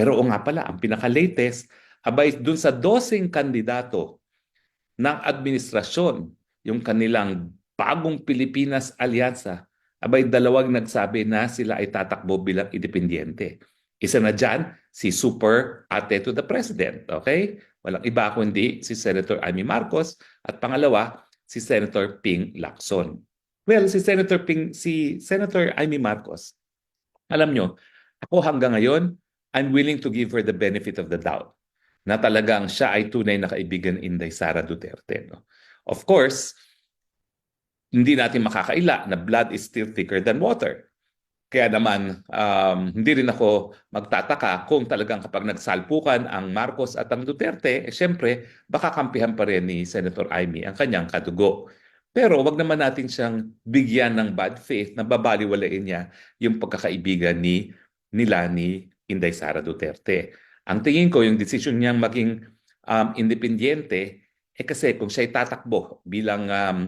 Pero o nga pala, ang pinaka-latest, abay dun sa dosing kandidato ng administrasyon, yung kanilang bagong Pilipinas Alyansa, abay dalawang nagsabi na sila ay tatakbo bilang independyente. Isa na dyan, si Super Ate to the President. Okay? Walang iba kundi si Senator Amy Marcos at pangalawa, si Senator Ping Lacson. Well, si Senator Ping, si Senator Amy Marcos, alam nyo, ako hanggang ngayon, I'm willing to give her the benefit of the doubt na talagang siya ay tunay na kaibigan Inday Sara Duterte. No? Of course, hindi natin makakaila na blood is still thicker than water. Kaya naman, um, hindi rin ako magtataka kung talagang kapag nagsalpukan ang Marcos at ang Duterte, eh, syempre, baka kampihan pa rin ni Senator Amy ang kanyang kadugo. Pero wag naman natin siyang bigyan ng bad faith na babaliwalain niya yung pagkakaibigan ni nila ni Inday Sara Duterte. Ang tingin ko, yung decision niyang maging um, independyente, eh kasi kung siya tatakbo bilang um,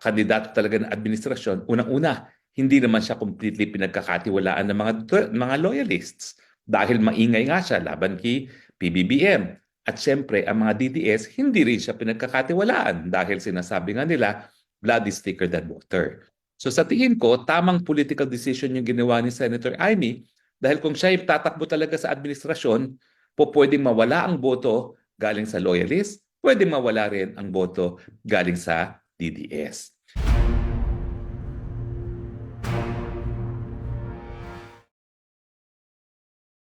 kandidato talaga ng administrasyon, unang-una, hindi naman siya completely pinagkakatiwalaan ng mga mga loyalists dahil maingay nga siya laban kay PBBM. At siyempre, ang mga DDS, hindi rin siya pinagkakatiwalaan dahil sinasabi nga nila, blood is thicker than water. So sa tingin ko, tamang political decision yung ginawa ni Senator Amy dahil kung siya tatakbo talaga sa administrasyon, po pwedeng mawala ang boto galing sa loyalist, pwedeng mawala rin ang boto galing sa DDS.